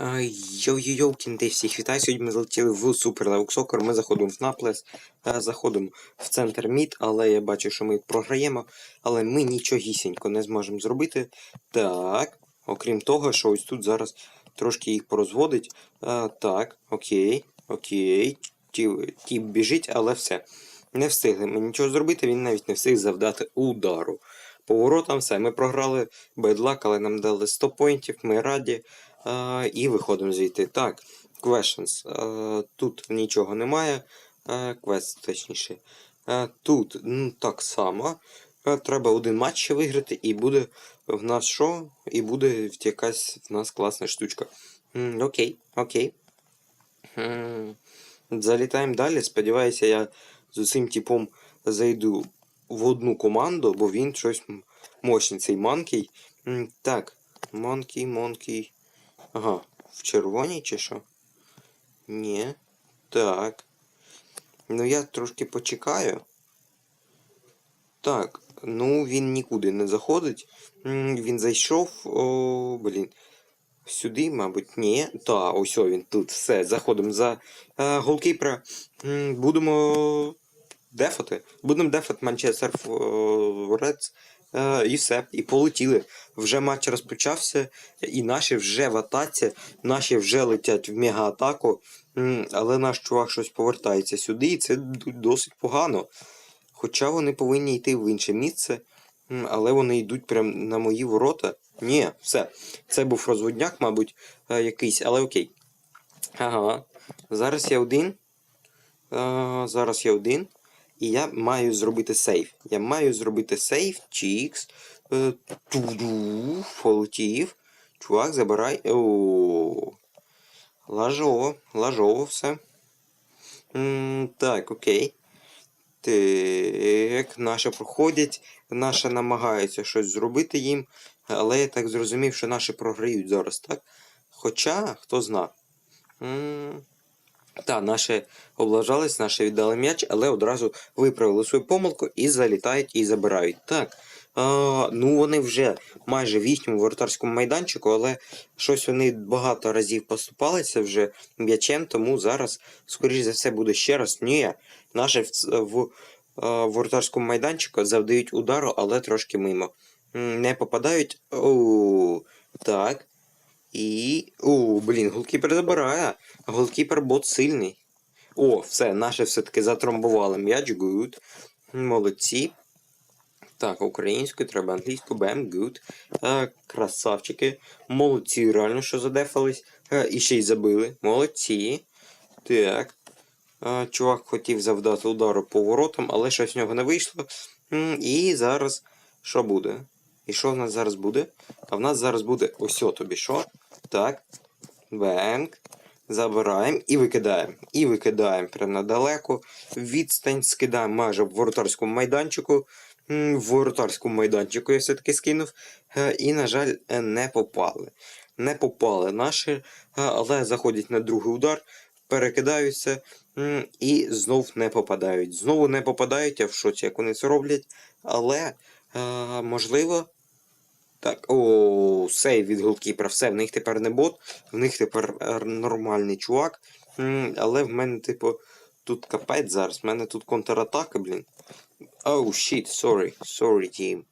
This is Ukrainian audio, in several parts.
Йоу-йоу-йоу, кінти, всіх вітаю. Сьогодні ми залетіли в Super Level Soccer. Ми заходимо в наплес, е, заходимо в центр мід, але я бачу, що ми програємо. Але ми нічогісінько не зможемо зробити. Так, окрім того, що ось тут зараз трошки їх порозводить. Е, Так, окей, окей. Ті- біжить, але все. Не встигли ми нічого зробити, він навіть не встиг завдати удару. Поворотом все. Ми програли бедлак, але нам дали 100 поінтів, ми раді. І виходимо звідти. Так, questions. Тут нічого немає. Квест, точніше. Тут ну, так само. Треба один матч виграти, і буде в нас що? І буде якась в нас класна штучка. Окей, окей. Залітаємо далі. Сподіваюся, я з цим типом зайду в одну команду, бо він щось мощний цей манкій. Так, манкій, манкій. Ага, в червоній чи що? Ні. Так. Ну я трошки почекаю. Так, ну він нікуди не заходить. Він зайшов. О, блін. Сюди, мабуть, ні. Та, ось о, він тут. Все, заходимо за е, голкіпера. Будемо дефати. Будемо дефати Манчестер Рец. Е, і все. І полетіли. Вже матч розпочався, і наші вже в атаці, наші вже летять в мега-атаку. Але наш чувак щось повертається сюди, і це досить погано. Хоча вони повинні йти в інше місце, але вони йдуть прямо на мої ворота. Ні, все. Це був розводняк, мабуть, е, якийсь, але окей. Ага. Зараз я один. Е, зараз я один. І я маю зробити сейф. Я маю зробити сейф. Чікс. Е, туду. Полетів. Чувак, забирай. О. Лажово, лажово все. Так, окей. Так, наші проходять, наші намагаються щось зробити їм, але я так зрозумів, що наші програють зараз, так? Хоча, хто зна. Та, наші облажались, наші віддали м'яч, але одразу виправили свою помилку і залітають і забирають. Так. А, ну вони вже майже в їхньому воротарському майданчику, але щось вони багато разів поступалися вже м'ячем, тому зараз, скоріш за все, буде ще раз. Ні, наші в, в, е, воротарському майданчику завдають удару, але трошки мимо. Не попадають. Оу, так. І. О, блін, голкіпер забирає. Голкіпер бот сильний. О, все, наші все-таки затромбували м'яч. Good. Молодці. Так, українською, треба англійську, бем, good. Е, красавчики. Молодці, реально, що задефались. Е, і ще й забили. Молодці. Так. Е, чувак хотів завдати удару по воротам, але щось в нього не вийшло. І зараз що буде? І що в нас зараз буде? А в нас зараз буде ось тобі що? Так. Бенк. Забираємо і викидаємо. І викидаємо прямо надалеко. Відстань скидаємо майже в воротарському майданчику. В воротарському майданчику я все-таки скинув. Е, І, на жаль, е, не попали. Не попали наші, е, але заходять на другий удар, перекидаються і знов не попадають. Знову не попадають, я в шоці, як вони це роблять. Але можливо. Так, о, сейв від голкіпера. Все, в них тепер не бот, в них тепер е, нормальний чувак. Але в мене, типу, тут капець зараз. В мене тут контратака, блін. Oh, shit, sorry. Sorry, team.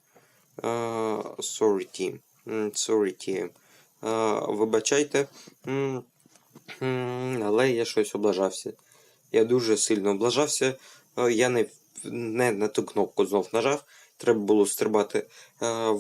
Uh, sorry, team. М, Sorry, team. Uh, вибачайте. М, м, Але я щось облажався. Я дуже сильно облажався. Е, Я не, не на ту кнопку знов нажав. Треба було стрибати е,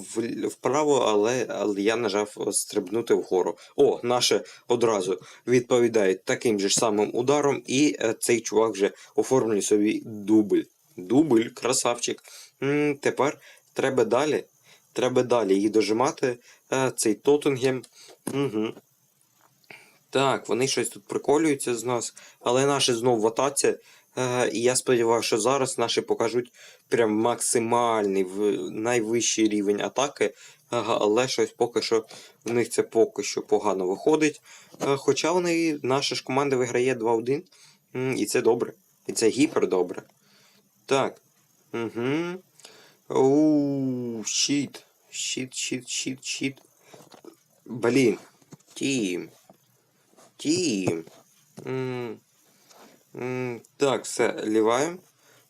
вправо, але, але я нажав е, стрибнути вгору. О, наше одразу відповідають таким же самим ударом, і е, цей чувак вже оформлює собі дубль. Дубль, красавчик. М, Тепер треба далі. Треба далі їх дожимати. Цей Тоттенгем. Угу. Так, вони щось тут приколюються з нас, але наші знов в атаці. Е, і я сподіваюся, що зараз наші покажуть прям максимальний найвищий рівень атаки. Але щось поки що в них це поки що погано виходить. Е, хоча вони, наша ж команда виграє 2-1. І це добре. І це гіпер добре. Так. Угу. Оу, щит. Щит, щит, щит. Блін. Тім. Тім. М, Так, все, ліваємо.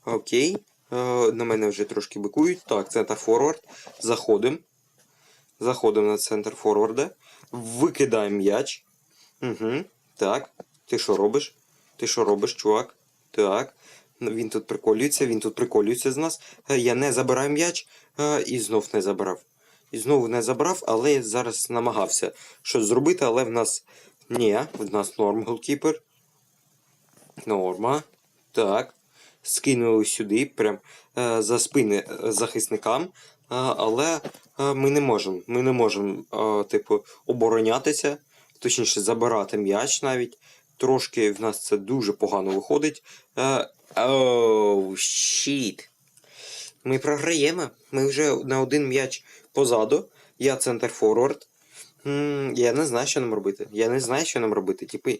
Окей. Е, На мене вже трошки бикують. Так, центр форвард. Заходимо. Заходимо на центр форварда. Викидаємо м'яч. Угу. Так. Ти що робиш? Ти що робиш, чувак? Так. Він тут приколюється, він тут приколюється з нас. Е, Я не забираю м'яч е, і знов не забрав. І знову не забрав, але зараз намагався щось зробити, але в нас. Ні, в нас норм голкіпер. Норма. Так. Скинули сюди, прям е, за спини е, захисникам. Е, але ми не можемо. Ми не можемо, типу, оборонятися, точніше, забирати м'яч навіть. Трошки в нас це дуже погано виходить. Оу, щіт. Ми програємо. Ми вже на один м'яч позаду. Я центр форвард. Я не знаю, що нам робити. Я не знаю, що нам робити. Типи.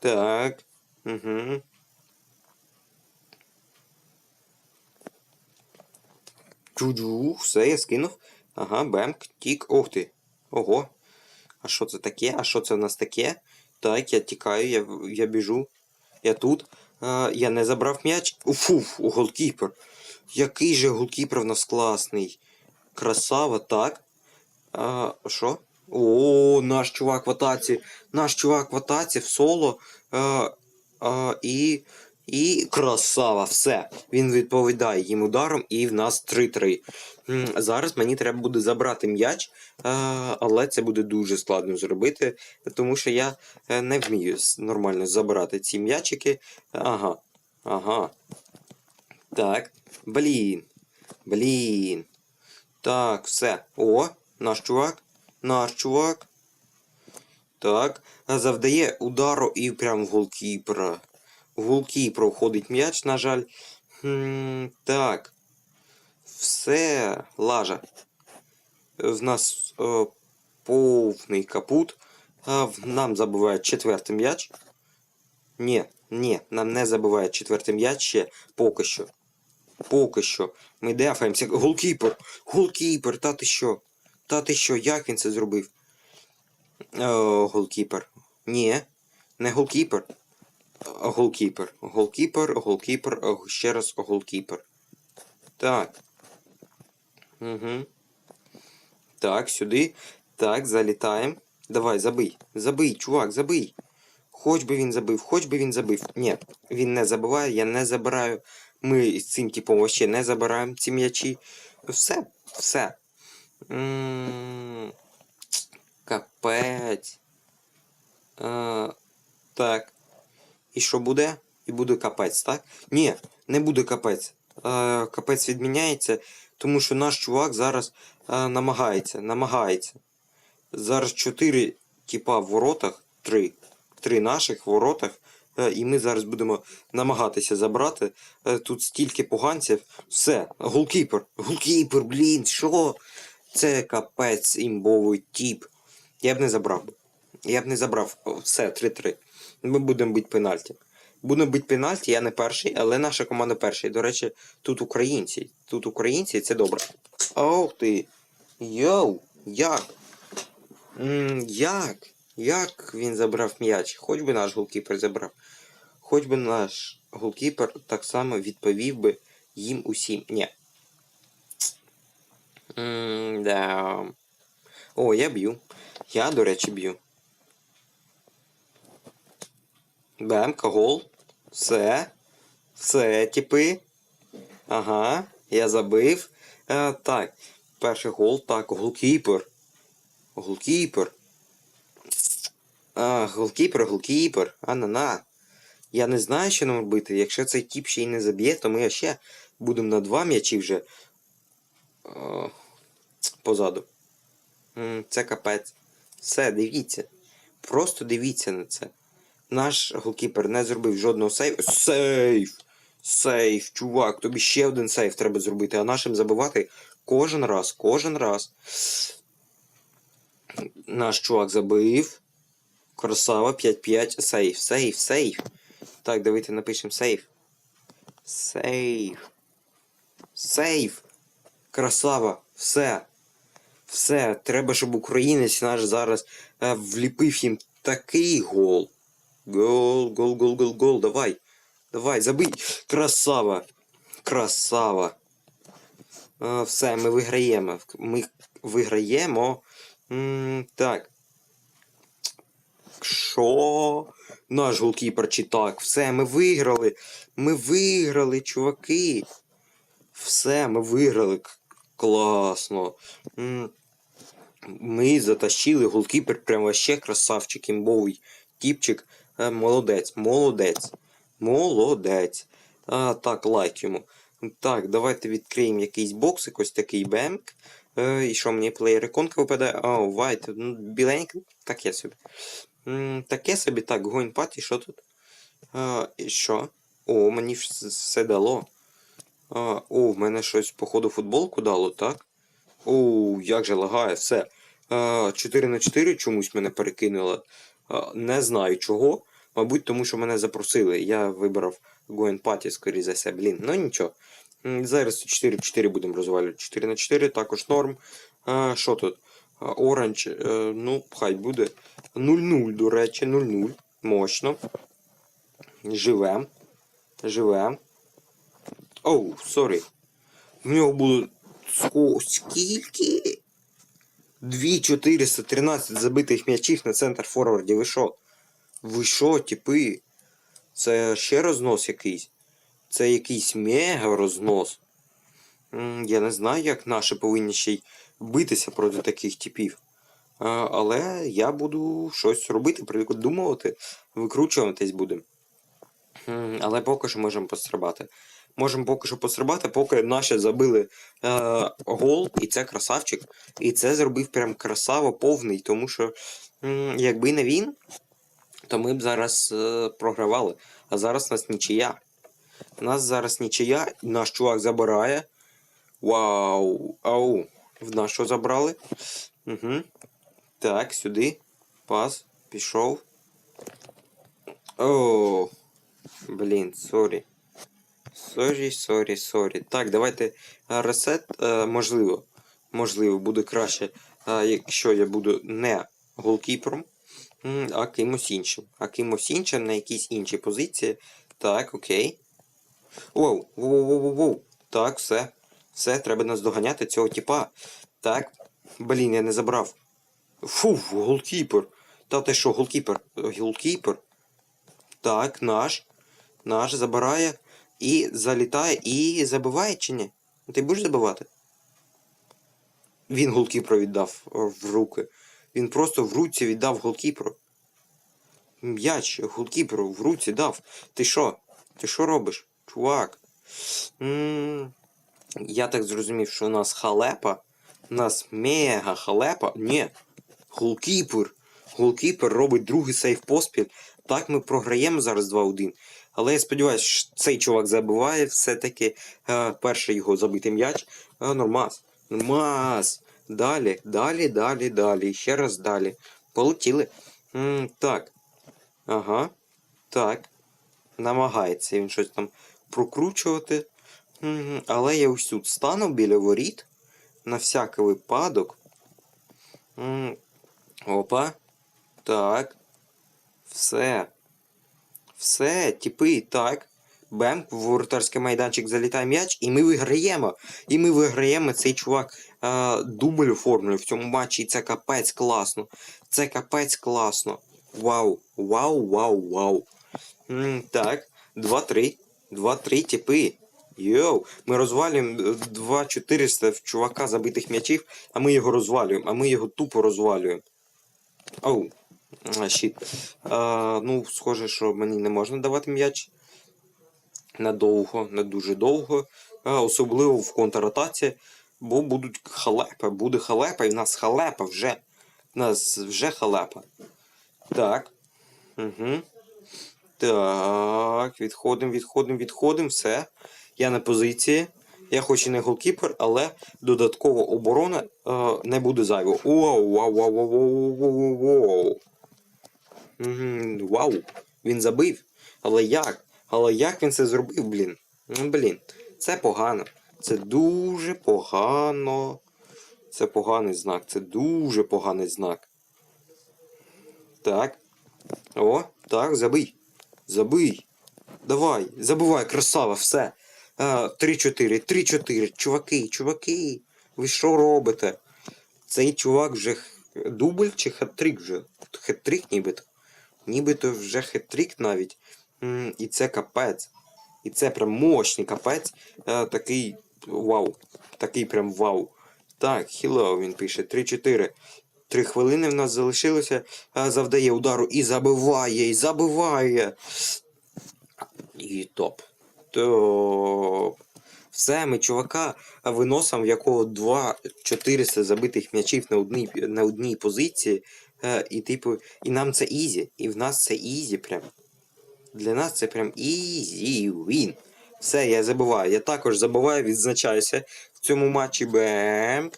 Так. Угу. Чуджу, все, я скинув. Ага, бемк, тік. Ох ти. Ого. А що це таке? А що це в нас таке? Так, я тікаю, я, я біжу. Я тут. А, я не забрав м'яч. Уфуф, голкіпер. Який же голкіпер в нас класний. Красава, так. А, що? О, наш чувак в атаці. Наш чувак в атаці в соло. А, а, і. І красава, все. Він відповідає їм ударом, і в нас 3-3. Зараз мені треба буде забрати м'яч, а, але це буде дуже складно зробити, тому що я е, не вмію нормально забирати ці м'ячики. Ага. Ага. Так. Блін. Блін. Так, все. О, наш чувак. Наш чувак. Так. Завдає удару і прям голкіпера. В входить м'яч, на жаль. Хм, так. Все, лажа. В нас е, повний капут. А, нам забивають четвертий м'яч. Ні, ні, нам не забивають четвертий м'яч ще поки що. Поки що. Ми дефаємося. Голкіпер! Голкіпер! Та ти що? Та ти що? Як він це зробив? Е, голкіпер. Ні, не голкіпер. Е, Голкіпер. Голкіпер, голкіпер, е, ще раз голкіпер. Так. Угу. Так, сюди. Так, залітаємо. Давай, забий. Забий, чувак, забий. Хоч би він забив, хоч би він забив. Ні, він не забиває, я не забираю. Ми з цим типом вообще не забираємо ці м'ячі. Все, все. М, Капець. А, так. І що буде? І буде капець, так? Ні, не буде капець. Е, капець відміняється, тому що наш чувак зараз е, намагається, намагається. Зараз чотири типа в воротах, три. Три наших в воротах. е, І ми зараз будемо намагатися забрати. Е, Тут стільки поганців. Все, голкіпер. Голкіпер, блін, що? Це капець імбовий тіп. Я б не забрав. Я б не забрав. Все, 3-3. Ми будемо бити пенальті. Будемо бити пенальті, я не перший, але наша команда перша. До речі, тут українці. Тут українці, і це добре. Ох ти. Йоу, як? М, як? Як він забрав м'яч? Хоч би наш голкіпер забрав. Хоч би наш голкіпер так само відповів би їм усім. Ні. М, да. О, я б'ю. Я, до речі, б'ю. Бемка, гол. Все. Все, типи. Ага, я забив. Е, так, перший гол. Так, голкіпер. Голкіпер. А, голкіпер, голкіпер. А-на-на. Я не знаю, що нам робити. Якщо цей тіп ще й не заб'є, то ми ще будемо на два м'ячі вже е, позаду. Це капець. Все, дивіться. Просто дивіться на це. Наш голкіпер не зробив жодного сейву. Сейв! Сейв, чувак, тобі ще один сейв треба зробити, а нашим забивати кожен раз, кожен раз. Наш чувак забив. Красава, 5-5. Сейв, сейв, сейв. Так, давайте напишемо сейв. Сейв. Сейв. Красава. Все. Все. Треба, щоб українець наш зараз е, вліпив їм такий гол. Гол, гол, гол, гол, гол. Давай. Давай, забий. Красава. Красава. А, все, ми виграємо. Ми виграємо. М, так. Що? Наш голкіпер чи так. Все, ми виграли. Ми виграли, чуваки. Все, ми виграли. Класно. Ми затащили голкіпер, прям вообще красавчик, імбовий тіпчик. Е, Молодець, молодець. Молодець. А, так, лайк йому. Так, давайте відкриємо якийсь боксик, ось такий бемк. Е, і що мені плеєр іконка випадає? А, вайт, ну, біленький, таке собі. Таке собі, так, гонь паті, що тут? А, і що? О, мені все дало. А, о, в мене щось, походу, футболку дало, так? О, як же лагає, все. А, 4 на 4 чомусь мене перекинуло. Не знаю чого. Мабуть, тому що мене запросили. Я вибрав Гоен Паті, скоріше за все, блін. Ну нічого. Зараз 4 в 4 будемо розвалювати. 4 на 4, також норм. А, що тут? Оранж, е, ну, хай буде. 0-0, до речі, 0-0. Мощно. Живем. Живем. Оу, сорі. В нього було скільки? 2413 забитих м'ячів на центр форварді. Ви що? Ви що, типи? Це ще рознос якийсь? Це якийсь мега рознос. Я не знаю, як наші повинні ще й битися проти таких типів. Але я буду щось робити, придумувати, викручуватись будемо. Але поки що можемо пострибати. Можемо поки що пострибати, поки наші забили е, гол, і це красавчик. І це зробив прям красаво повний, тому що м, якби не він, то ми б зараз е, програвали. А зараз нас нічия. Нас зараз нічия, наш чувак забирає. Вау! Ау! В нас що забрали? Угу. Так, сюди. Пас. Пішов. О, блін, сорі. Сорі, сорі, сорі. Так, давайте ресет. е, можливо. Можливо, буде краще, якщо я буду не голкіпером, а кимось іншим. А кимось іншим на якійсь іншій позиції. Так, окей. Воу, воу, воу, воу, воу. Так, все. Все, треба наздоганяти цього типа. Так. Блін, я не забрав. Фу, голкіпер. Та ти що, голкіпер? Голкіпер. Так, наш. Наш забирає і залітає, і забиває чи ні? Ти будеш забивати? Він голкіперу віддав е, в руки. Він просто в руці віддав голкіперу. М'яч голкіперу в руці дав. Ти що? Ти що робиш? Чувак. м я так зрозумів, що у нас халепа. У нас мега халепа. Ні. Голкіпер. Голкіпер робить другий сейв поспіль. Так ми програємо зараз 2-1. Але я сподіваюся, що цей чувак забиває все-таки е, перший його забитий м'яч. Е, нормас. Нормас. Далі, далі, далі, далі. Ще раз далі. Полетіли. М, так. Ага. Так. Намагається він щось там прокручувати. М, Але я ось тут стану біля воріт. На всякий випадок. М, Опа. Так. Все. Все, типи, так. Бем, в воротарський майданчик залітає м'яч, і ми виграємо. І ми виграємо цей чувак е, дубль оформлює в цьому матчі. І це капець класно. Це капець класно. Вау, вау, вау, вау. М, так, 2-3. 2-3 типи. Йоу, ми розвалюємо е, 2-400 в чувака забитих м'ячів, а ми його розвалюємо, а ми його тупо розвалюємо. Оу. Щит. А, ну, схоже, що мені не можна давати м'яч. Надовго, не дуже довго. А, особливо в контратаці, бо будуть халепа. Буде халепа, і в нас халепа вже. В нас вже халепа. Так. Угу. Так, відходимо, відходимо, відходимо. Все. Я на позиції. Я хоч і не голкіпер, але додаткова оборона е, не буде зайво. Вау, вау, вау, вау, вау, вау, вау, вау. Він забив. Але як? Але як він це зробив, блін? Блін, це погано. Це дуже погано. Це поганий знак. Це дуже поганий знак. Так. О, так, забий. Забий. Давай, забивай, красава, все. 3-4, 3-4. Чуваки, чуваки. Ви що робите? Цей чувак вже дубль чи хет-трик вже? Хет-трик нібито. Нібито вже хет-трик навіть. І це капець. І це прям мощний капець. Е, такий вау. Такий прям вау. Так, хіло, він пише. 3-4. Три хвилини в нас залишилося. Е, Завдає удару і забиває, і забиває. І топ. Топ. Все, ми чувака виносимо, в якого 2-400 забитих м'ячів на одній, на одній позиції. І, типу, і нам це ізі. І в нас це ізі прям. Для нас це прям ізі він. Все, я забуваю. Я також забуваю, відзначаюся в цьому матчі БМ.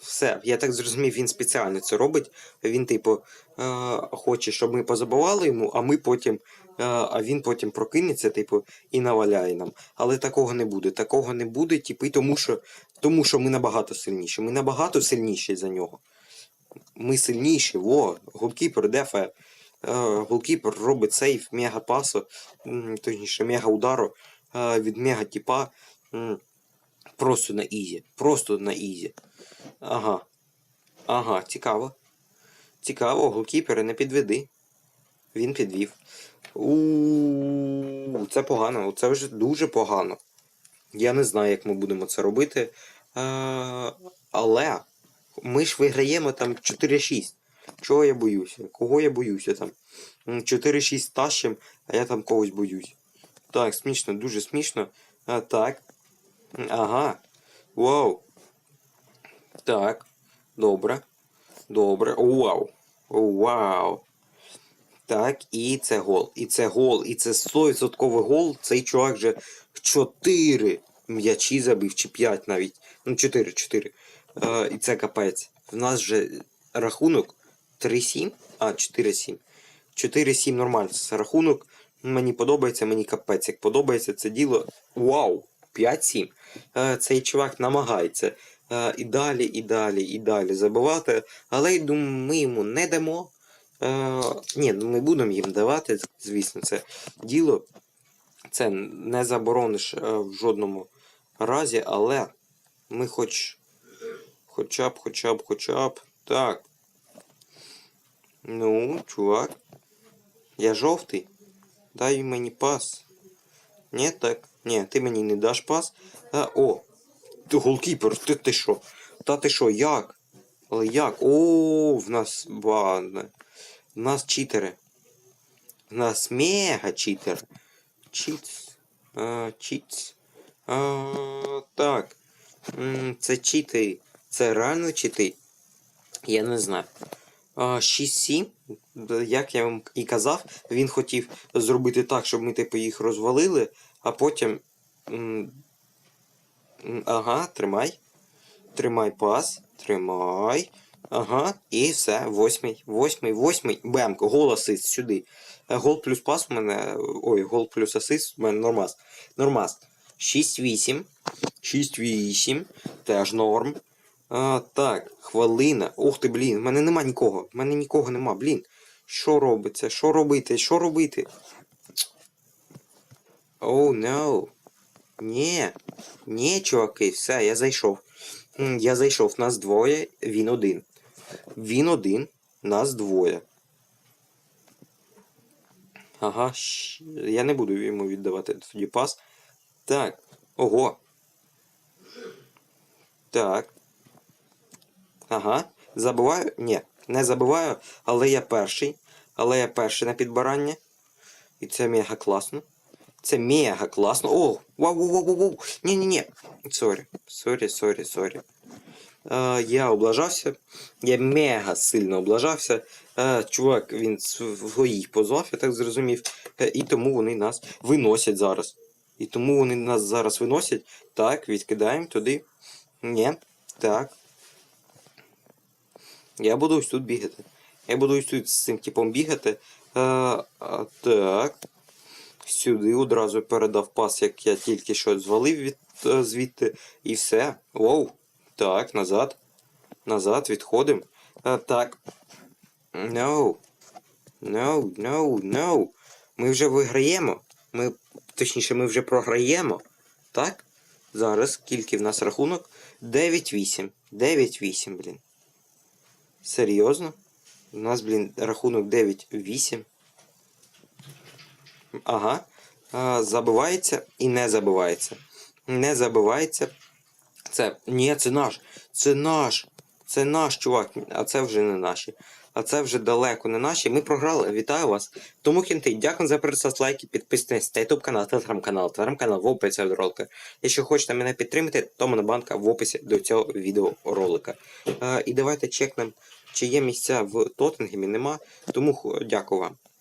Все, я так зрозумів, він спеціально це робить. Він, типу, е, хоче, щоб ми позабували йому, а ми потім. е, А він потім прокинеться, типу, і наваляє нам. Але такого не буде. Такого не буде, типу, тому що, тому що ми набагато сильніші. Ми набагато сильніші за нього. Ми сильніші, во, голкіпер дефе. Е, голкіпер робить сейф мегапасу, м, точніше мега-удару е, від мега-тіпа. Просто на ізі. Просто на ізі. Ага. Ага, цікаво. Цікаво, голкіпери не підведи. Він підвів. У це погано, це вже дуже погано. Я не знаю, як ми будемо це робити. Е, але ми ж виграємо там 4-6. Чого я боюся? Кого я боюся там? 4-6 тащим, а я там когось боюсь. Так, смішно, дуже смішно. А, так. Ага. Вау. Так. Добре. Добре. Вау. Вау. Так, і це гол. І це гол. І це 100% гол. Цей чувак вже 4 м'ячі забив, чи 5 навіть. Ну, 4, 4. Е, і це капець. В нас вже рахунок 3-7. А, 4-7. 4-7 нормально. Це рахунок. Мені подобається, мені капець. Як подобається це діло. Вау! 5-7. Е, цей чувак намагається. Е, і далі, і далі, і далі забивати. Але я думаю, ми йому не дамо. Е, ні, ну ми будемо їм давати, звісно, це діло. Це не заборониш е, в жодному разі, але ми хоч. Хоча б, хоча б, хоча б. Так. Ну, чувак. Я жовтий. Дай мені пас. Ні, так. Ні, ти мені не даш пас. А, о! Ти голкіпер, ти, ти що? Та ти що, як? Але як? О, в нас ладно. В нас читери. В нас мега читер. Чіц. А, чіц. А, так. Це чити. Це реально чити. Я не знаю. А, 6-7, як я вам і казав, він хотів зробити так, щоб ми типу їх розвалили, а потім. Ага, тримай. Тримай пас. Тримай. Ага, і все. Восьмий. Восьмий, восьмий. Бемк, гол асист сюди. Е, Гол плюс пас у мене. Ой, гол плюс асист у мене нормас. Нормас. 6-8. 6-8. Теж норм. А, так, хвилина. Ух ти, блін, в мене нема нікого. В мене нікого нема, блін. Що робиться? Що робити? Що робити? Оу, oh, no. Ні. Ні, чуваки, все, я зайшов. Я зайшов, нас двоє, він один. Він один, нас двоє. Ага, я не буду йому віддавати тоді пас. Так. Ого. Так. Ага. Забуваю? Ні, не забуваю, але я перший. Але я перший на підбирання. І це мега класно. Це мега класно. О! Вау, вау, вау, вау. Ні-ні-ні. Сорі. Сорі, сорі, сорі. Е, я облажався. Я мега сильно облажався. Е, чувак, він своїх позвав, я так зрозумів. Е, і тому вони нас виносять зараз. І тому вони нас зараз виносять. Так, відкидаємо туди. Ні. Так. Я буду ось тут бігати. Я буду ось тут з цим типом бігати. Е, а, так. Сюди одразу передав пас, як я тільки що звалив від, е, звідти. І все. Воу. Так, назад. Назад, відходимо. Так. No. No, no, no. Ми вже виграємо. Ми, точніше, ми вже програємо. Так? Зараз скільки в нас рахунок? 9-8. 9-8, блін. Серйозно? У нас, блін, рахунок 9-8. Ага. Забувається і не забивається. Не забивається. Це. Ні, це наш. Це наш. Це наш чувак. А це вже не наші. А це вже далеко не наші. Ми програли. Вітаю вас. Тому кінти, дякую за перегляд, лайки, підписуйтесь на YouTube канал, телеграм-канал, телеграм-канал в описі до ролика. Якщо хочете мене підтримати, то монобанка в описі до цього відеоролика. Е, і давайте чекнемо, чи є місця в Тоттенгемі, нема. Тому дякую вам.